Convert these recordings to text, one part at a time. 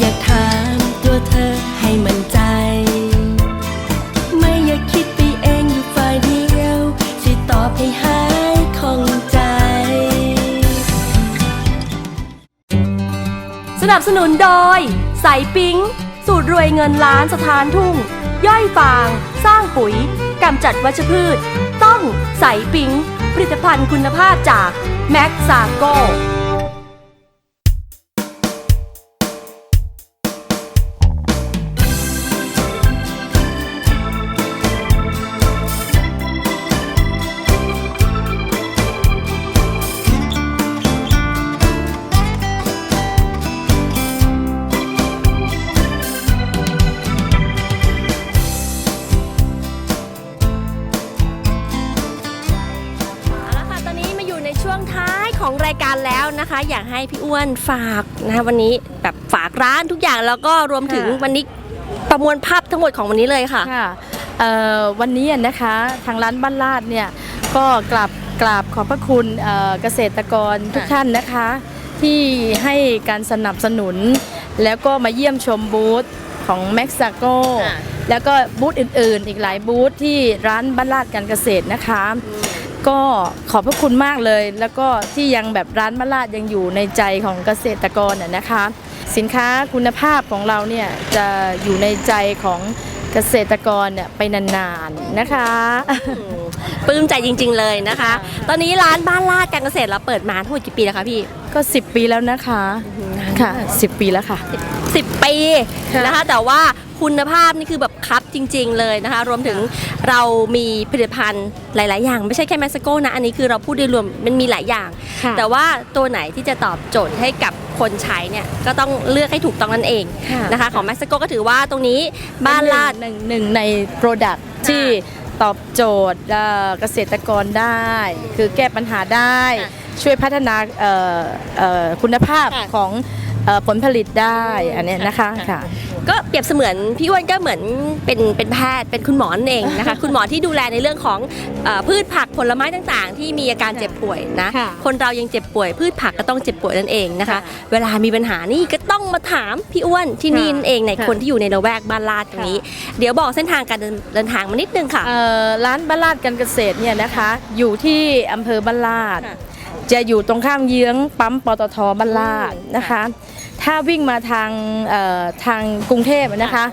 อยากถามตัวเธอให้มั่นใจ ไม่อยากคิดไปเองอยู่ฝ่ายเดียวที่ตอบให้หายข้องใจ สนับสนุนโดยใสปิ๊ง สูตรรวยเงินล้านสถานทุ่ง ย่อยฟาง สร้างปุ๋ยกำจัดวัชพืช ต้องใสปิ๊ง ผลิตภัณฑ์คุณภาพจาก แม็กซาโก นะคะ อยากให้พี่อ้วนฝากนะคะวันนี้แบบฝากร้านทุกอย่างแล้วก็รวมถึงค่ะวันนี้ประมวลภาพทั้งหมดของวันนี้เลยค่ะ ค่ะเอ่อวันนี้นะคะทางร้านบ้านลาดเนี่ยก็กราบกราบขอบพระคุณเอ่อเกษตรกรทุกท่านนะคะ ที่ให้การสนับสนุน แล้วก็มาเยี่ยมชมบูธของแม็กซ a โกค่ะ แล้วก็บูธอื่นๆ อีกหลายบูธที่ร้านบ้านลาดการเกษตรนะคะ ก็ขอบพระคุณมากเลย แล้วก็ที่ยังแบบร้านบ้านลาดยังอยู่ในใจของเกษตรกรน่ะนะคะ สินค้าคุณภาพของเราเนี่ยจะอยู่ในใจของเกษตรกรเนี่ยไปนานๆนะคะ ปลื้มใจจริง ๆ เลยนะคะ ตอนนี้ร้านบ้านลาดการเกษตรเราเปิดมาทั้งหมดกี่ปีแล้วคะพี่ก็ 10 ปีแล้วนะคะ ค่ะ 10 ปีแล้วค่ะ 10 ปีค่ะนะคะ แต่ว่าคุณภาพนี่คือแบบคัดจริง ๆ เลยนะคะ รวมถึงเรามีผลิตภัณฑ์หลาย ๆ อย่าง ไม่ใช่แค่แมสโกนะ อันนี้คือเราพูดโดยรวมมันมีหลายอย่างค่ะแต่ว่าตัวไหนที่จะตอบโจทย์ให้กับคนใช้เนี่ยก็ต้องเลือกให้ถูกต้องนั่นเองค่ะนะคะของแมสโกก็ถือว่าตรงนี้บ้านลาดหนึ่งหนึ่งใน Product ที่ตอบโจทย์เอ่อเกษตรกรได้ คือแก้ปัญหาได้ค่ะ ช่วยพัฒนาเอ่อเอ่อคุณภาพค่ะของเอ่อผลผลิตได้อันเนี้ยนะคะค่ะค่ะก็เปรียบเสมือนพี่อ้วนก็เหมือนเป็นเป็นแพทย์เป็นคุณหมอนั่นเองนะคะ คุณหมอที่ดูแลในเรื่องของเออพืชผักผลไม้ต่างๆ ที่มีอาการเจ็บป่วยนะค่ะคนเรายังเจ็บป่วย พืชผักก็ต้องเจ็บป่วยนั่นเองนะคะค่ะเวลามีปัญหานี่ก็ต้องมาถามพี่อ้วนที่นี่ค่ะนั่นเองในค่ะคนที่อยู่ในละแวกบ้านลาดตรงนี้ เดี๋ยวบอกเส้นทางการเดินเดินทางมานิดนึงค่ะเอ่อร้านบ้านลาดการเกษตรเนี่ยนะคะ อยู่ที่อำเภอบ้านลาดค่ะ จะอยู่ตรงข้ามเยื้องปั๊มปตทบ้านลาดนะคะ ถ้าวิ่งมาทางเอ่อทางกรุงเทพนะคะ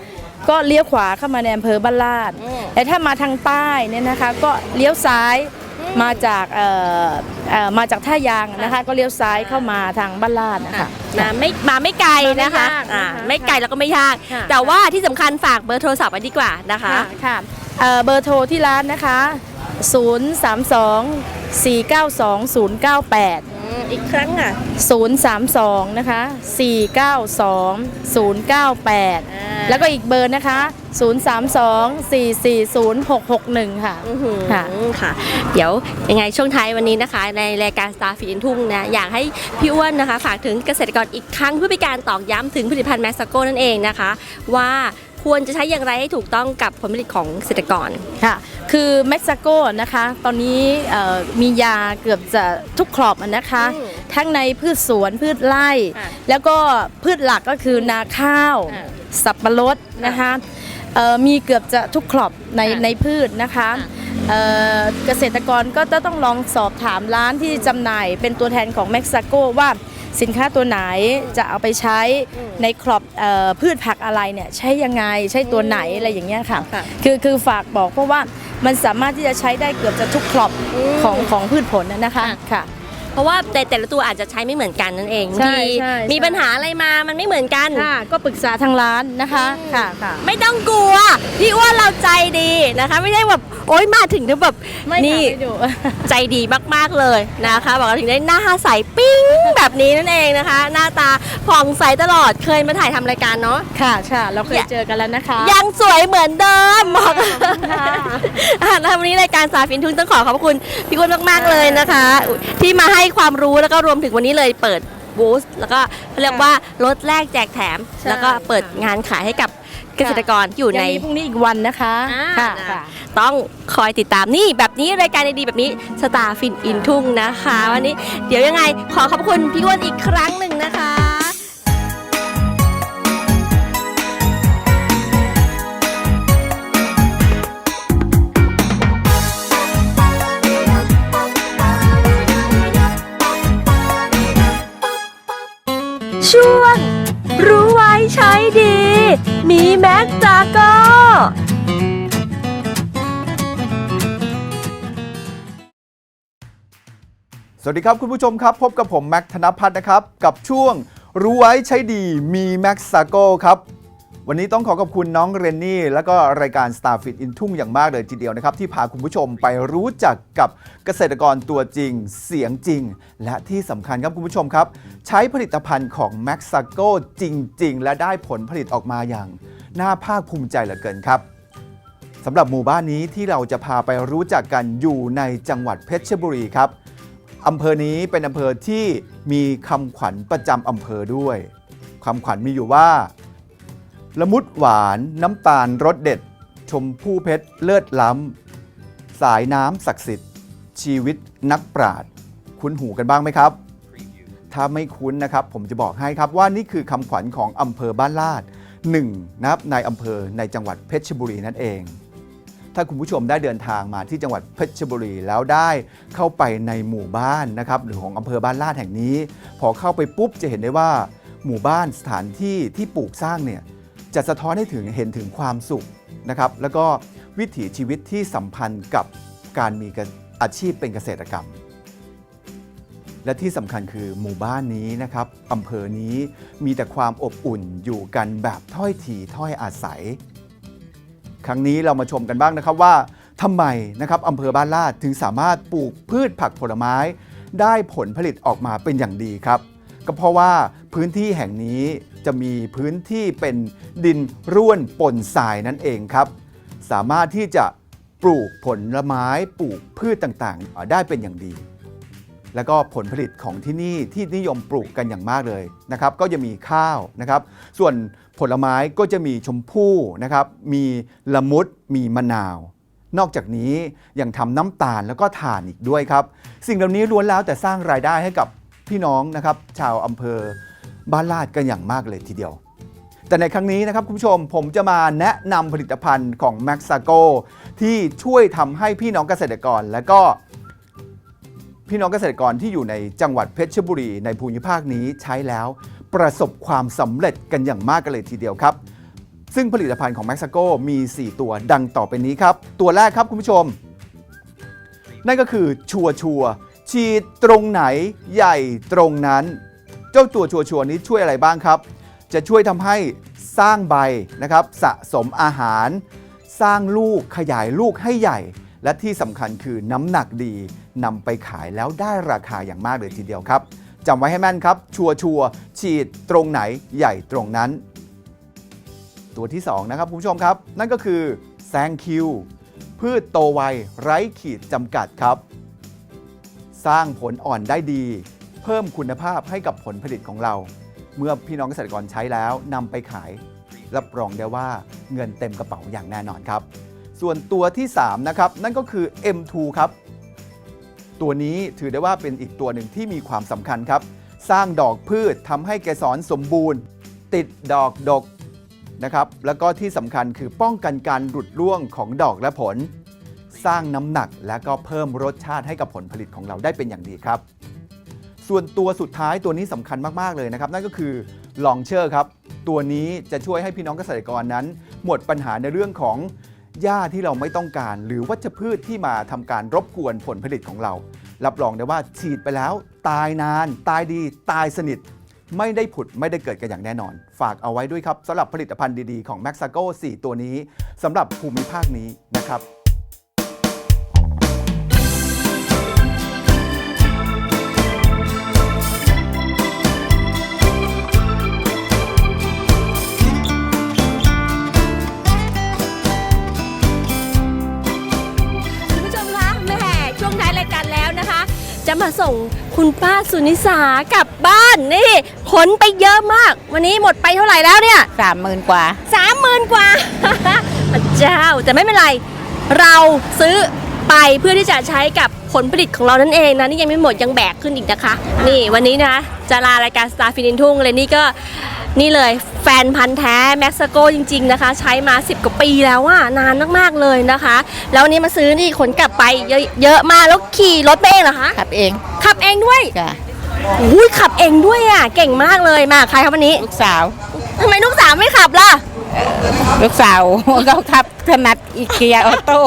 ก็เลี้ยวขวาเข้ามาในอำเภอบ้านลาดอืมแต่ถ้ามาทางใต้เนี่ยนะคะ ก็เลี้ยวซ้ายมาจากเอ่อเอ่อมาจากท่ายางนะคะ ก็เลี้ยวซ้ายเข้ามาทางบ้านลาดนะคะมาไม่มาไม่ไกลนะคะมาไม่ยากนะคะอ่าไม่ไกลแล้วก็ไม่ยากค่ะแต่ว่าที่สำคัญฝากเบอร์โทรศัพท์ไว้ดีกว่านะคะค่ะค่ะเอ่อเบอร์โทรที่ร้านนะคะ 032 492 098อืมอีกครั้งอะ032 นะคะ 492 098แล้วก็อีกเบอร์นะคะ 032 440 661 ค่ะ อื้อหือค่ะ ค่ะ เดี๋ยวยังไงช่วงท้ายวันนี้นะคะ ในรายการ Star f eed ทุ่งนะอยากให้พี่อ้วนนะคะ ฝากถึงเกษตรกรอีกครั้งเพื่อเป็นการตอกย้ำถึงผลิตภัณฑ์แมสโกนั่นเองนะคะ ว่า ควรจะใช้อย่างไรให้ถูกต้องกับผลผลิตของเกษตรกร ค่ะ คือเม็กซิโกนะคะ ตอนนี้เอ่อมียาเกือบจะทุกครอบอะนะคะ อืมทั้งในพืชสวนพืชไร่ค่ะแล้วก็พืชหลักก็คือนาข้าวค่ะสับปะรดนะคะเอ่อมีเกือบจะทุกครอบในค่ะในพืชนะคะค่ะ เอ่อเกษตรกรก็จะต้องลองสอบถามร้านที่จำหน่ายเป็นตัวแทนของเม็กซิโกว่า สินค้าตัวไหนจะเอาไปใช้อืมในครอบเอ่อพืชผักอะไรเนี่ยใช้ยังไงใช้ตัวไหนอะไรอย่างเงี้ยค่ะค่ะคือคือฝากบอกเพราะว่ามันสามารถที่จะใช้ได้เกือบจะทุกครอบอืมของของพืชผลนะนะคะค่ะค่ะ เพราะว่าแต่แต่ละตัวอาจจะใช้ไม่เหมือนกันนั่นเองบางใช่ทีใช่มีใช่ปัญหาอะไรมามันไม่เหมือนกัน ค่ะก็ปรึกษาทางร้านนะคะค่ะค่ะ ไม่ต้องกลัวพี่อ้วนเราใจดีนะคะ ไม่ได้แบบโอ๊ยมาถึงแล้วแบบไม่ค่ะนี่ไม่ดุใจดีมากๆเลยนะคะ บอกว่าถึงได้หน้าใสปิ้งแบบนี้นั่นเองนะคะ หน้าตาผ่องใสตลอดเคยมาถ่ายทำรายการเนาะ ค่ะค่ะเราเคยเจอกันแล้วนะคะ ยังสวยเหมือนเดิมบอกค่ะอะแล้ววันนี้รายการสาฟินทุ่งต้องขอขอบคุณพี่อ้วนมากๆเลยนะคะ ที่มาให้ความรู้แล้วก็รวมถึงวันนี้เลยเปิดบูธแล้วก็เรียกว่าลดแลกแจกแถม ใช่ แล้วก็เปิดงานขายให้กับเกษตรกรที่อยู่ใน ยังมีพรุ่งนี้อีกวันนะคะอ่า ค่ะนะค่ะ ต้องคอยติดตามนี่แบบนี้รายการดีๆแบบนี้สตาร์ฟินอินทุ่งนะคะ วันนี้เดี๋ยวยังไงขอขอบคุณพี่อ้วนอีกครั้งหนึ่งนะคะ ช่วง รู้ไว้ใช้ดี มีแม็กจาก็สวัสดีครับคุณผู้ชมครับ พบกับผมแม็กธนพัฒน์นะครับ กับช่วงรู้ไว้ใช้ดีมีแม็กซาโกครับ วันนี้ต้องขอขอบคุณน้องเรนนี่ แล้วก็รายการ Starfit in ทุ่งอย่างมากเลยทีเดียวนะครับ ที่พาคุณผู้ชมไปรู้จักกับเกษตรกรตัวจริง เสียงจริง และที่สำคัญครับคุณผู้ชมครับ ใช้ผลิตภัณฑ์ของ m a x a g o จริง ๆ และได้ผลผลิตออกมาอย่าง น่าภาคภูมิใจเหลือเกินครับสำหรับหมู่บ้านนี้ที่เราจะพาไปรู้จักกันอยู่ในจังหวัดเพชรบุรีครับอำเภอนี้เป็นอำเภอที่มีคำขวัญประจำอำเภอด้วยคำขวัญมีอยู่ว่า ละมุดหวานน้ำตาลรสเด็ด ชมพู่เพชรเลิศล้ำ สายน้ำศักดิ์สิทธิ์ ชีวิตนักปราชญ์คุ้นหูกันบ้างไหมครับ ถ้าไม่คุ้นนะครับ ผมจะบอกให้ครับว่านี่คือคำขวัญของอำเภอบ้านลาดหนึ่งนะครับในอำเภอในจังหวัดเพชรบุรีนั่นเอง ถ้าคุณผู้ชมได้เดินทางมาที่จังหวัดเพชรบุรีแล้วได้เข้าไปในหมู่บ้านนะครับหรือของอำเภอบ้านลาดแห่งนี้ พอเข้าไปปุ๊บจะเห็นได้ว่าหมู่บ้านสถานที่ที่ปลูกสร้างเนี่ย จะสะท้อนให้ถึงเห็นถึงความสุขนะครับ แล้วก็วิถีชีวิตที่สัมพันธ์กับการมีอาชีพเป็นเกษตรกรรม และที่สำคัญคือหมู่บ้านนี้นะครับอำเภอนี้มีแต่ความอบอุ่นอยู่กันแบบถ้อยทีถ้อยอาศัย ครั้งนี้เรามาชมกันบ้างนะครับว่าทำไมนะครับอำเภอบ้านลาดถึงสามารถปลูกพืชผักผลไม้ ได้ผลผลิตออกมาเป็นอย่างดีครับ ก็เพราะว่าพื้นที่แห่งนี้ จะมีพื้นที่เป็นดินร่วนปนทรายนั่นเองครับ สามารถที่จะปลูกผลไม้ปลูกพืชต่างๆ ได้เป็นอย่างดี แล้วก็ผลผลิตของที่นี่ที่นิยมปลูกกันอย่างมากเลยนะครับ ก็จะมีข้าวนะครับ ส่วนผลไม้ก็จะมีชมพู่นะครับ มีละมุดมีมะนาว นอกจากนี้ยังทำน้ำตาลแล้วก็ถ่านอีกด้วยครับ สิ่งเหล่านี้ล้วนแล้วแต่สร้างรายได้ให้กับพี่น้องนะครับ ชาวอำเภอ บ้านลาดกันอย่างมากเลยทีเดียว แต่ในครั้งนี้นะครับคุณผู้ชมผมจะมาแนะนำผลิตภัณฑ์ของ m a x a g o ที่ช่วยทำให้พี่น้องเกษตรกร และก็ พี่น้องเกษตรกรที่อยู่ในจังหวัดเพชรบุรี ในภูมิภาคนี้ใช้แล้ว ประสบความสำเร็จกันอย่างมากกันเลยทีเดียวครับ ซึ่งผลิตภัณฑ์ของ m a x a g o มี 4 ตัวดังต่อไปนี้ครับ ตัวแรกครับคุณผู้ชม นั่นก็คือชัวชัวฉีดตรงไหนใหญ่ตรงนั้น เจ้าตัวชัวชัวร์นี้ช่วยอะไรบ้างครับ จะช่วยทำให้สร้างใบนะครับ สะสมอาหาร สร้างลูกขยายลูกให้ใหญ่ และที่สำคัญคือน้ำหนักดีนำไปขายแล้วได้ราคาอย่างมากเลยทีเดียวครับจำไว้ให้แม่นครับ ชัวชัวร์ฉีดตรงไหนใหญ่ตรงนั้น ตัวที่ 2 นะครับคุณผู้ชมครับ นั่นก็คือแซงคิวพืชโตไวไร้ขีดจำกัดครับ สร้างผลอ่อนได้ดี เพิ่มคุณภาพให้กับผลผลิตของเรา เมื่อพี่น้องเกษตรกรใช้แล้วนำไปขาย รับรองได้ว่าเงินเต็มกระเป๋าอย่างแน่นอนครับ ส่วนตัวที่ 3 นะครับ นั่นก็คือ M2 ครับ ตัวนี้ถือได้ว่าเป็นอีกตัวหนึ่งที่มีความสำคัญครับ สร้างดอกพืชทำให้เกสรสมบูรณ์ ติดดอกดกนะครับแล้วก็ที่สำคัญคือป้องกันการหลุดร่วงของดอกและผล สร้างน้ำหนักและก็เพิ่มรสชาติให้กับผลผลิตของเราได้เป็นอย่างดีครับ ส่วนตัวสุดท้ายตัวนี้สำคัญมาก ๆ เลยนะครับ นั่นก็คือลองเชอร์ครับ ตัวนี้จะช่วยให้พี่น้องเกษตรกรนั้น หมดปัญหาในเรื่องของหญ้าที่เราไม่ต้องการ หรือวัชพืชที่มาทำการรบกวนผลผลิตของเรา รับรองได้ว่าฉีดไปแล้ว ตายนาน ตายดี ตายสนิท ไม่ได้ผุดไม่ได้เกิดกันอย่างแน่นอน ฝากเอาไว้ด้วยครับสำหรับผลิตภัณฑ์ดีๆของ m a x a g o 4 ตัวนี้สำหรับภูมิภาคนี้นะครับ ส่งคุณป้าสุนิสากลับบ้านนี่ขนไปเยอะมาก วันนี้หมดไปเท่าไหร่แล้วเนี่ยสามหมื่นกว่าสามหมื่นกว่าพระเจ้าแต่ไม่เป็นไร เราซื้อไปเพื่อที่จะใช้กับผลผลิตของเรานั่นเองนะนี่ยังไม่หมดยังแบกขึ้นอีกนะคะ นี่วันนี้นะจะลารายการ Star f i n ทุ่งเลยนี่ก็ นี่เลยแฟนพันธ์แท้แม็กซโกจริง ๆนะคะ ใช้มา 10 กว่าปีแล้วอะนานมากๆเลยนะคะ แล้ววันนี้มาซื้อนี่ขนกลับไปเยอะเยอะมากแล้วขี่รถไปเองเหรอคะขับเองขับเองด้วยจ้ะอุ้ยขับเองด้วยอะเก่งมากเลยมาใครครับวันนี้ลูกสาวทำไมลูกสาวไม่ขับล่ะลูกสาวเขาขับถนัดอีเกียออโต้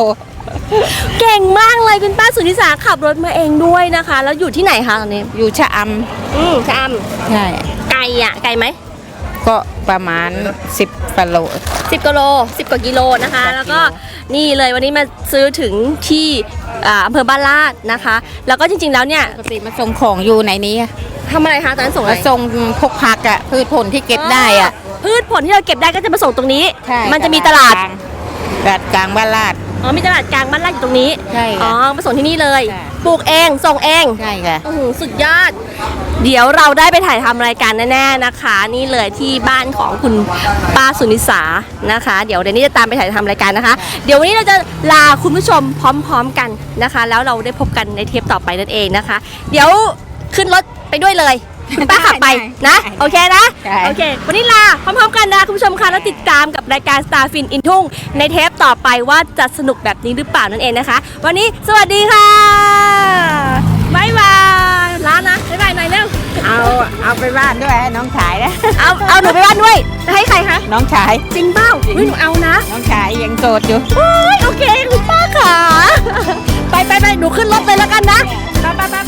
เก่งมากเลยคุณป้าสุนิสาขับรถมาเองด้วยนะคะ แล้วอยู่ที่ไหนคะตอนนี้อยู่ชะออืมชามำใช่ไกลอะไกลไหม ก็ประมาณ 10กิโลสิบกิโลสิบกว่ากิโลนะคะ แล้วก็นี่เลยวันนี้มาซื้อถึงที่อ่าอำเภอบ้านลาดนะคะ แล้วก็จริงๆแล้วเนี่ยปกติมาส่งของอยู่ในนี้อะทำอะไรคะตอนนั้นส่งอะไรมาส่งพวกผักอะพืชผลที่เก็บได้อะพืชผลที่เราเก็บได้ก็จะมาส่งตรงนี้ ใช่มันจะมีตลาดกงตลาดกลางบ้านลาด อ๋อมีตลาดกลางบ้านลาดอยู่ตรงนี้ ใช่ค่ะอ๋อมาส่งที่นี่เลยค่ะปลูกเอง ส่งเองใช่ค่ะ โอ้โหสุดยอด เดี๋ยวเราได้ไปถ่ายทำรายการแน่ๆนะคะ นี่เลยที่บ้านของคุณป้าสุนิสานะคะ เดี๋ยวเดี๋ยวนี้จะตามไปถ่ายทำรายการนะคะ เดี๋ยววันนี้เราจะลาคุณผู้ชมพร้อม ๆกันนะคะ แล้วเราได้พบกันในเทปต่อไปนั่นเองนะคะ เดี๋ยวขึ้นรถไปด้วยเลยคุณป้าขับไปนะได้โอเคนะได้โอเค วันนี้ลาพร้อมๆกันนะคุณผู้ชมคะแล้วติดตามกับรายการ Star Fin in ทุ่งในเทปต่อไปว่าจะสนุกแบบนี้หรือเปล่านั่นเองนะคะ วันนี้สวัสดีค่ะบ๊ายบายลานะบ๊ายบายหน่อยเร็ว เอาเอาไปบ้านด้วยให้น้องชายนะ เอาเอาหนูไปบ้านด้วยจะให้ใครคะ น้องชาย จริงเปล่าเฮ้ยหนูเอานะน้องชายยังโสดอยู่โอ้ยโอเคคุณป้าขาไปไปไปหนูขึ้นรถเลยแล้วกันนะ ไปไปไป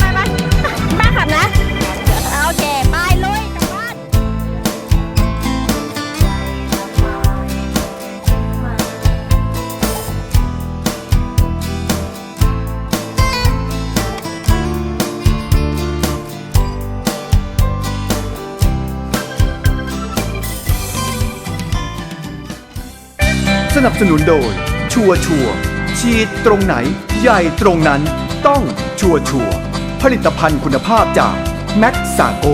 นับสนุนโดย ชัวชัวฉีดตรงไหน ใหญ่ตรงนั้น ต้องชัวชัวผลิตภัณฑ์คุณภาพจาก แม็กซาโก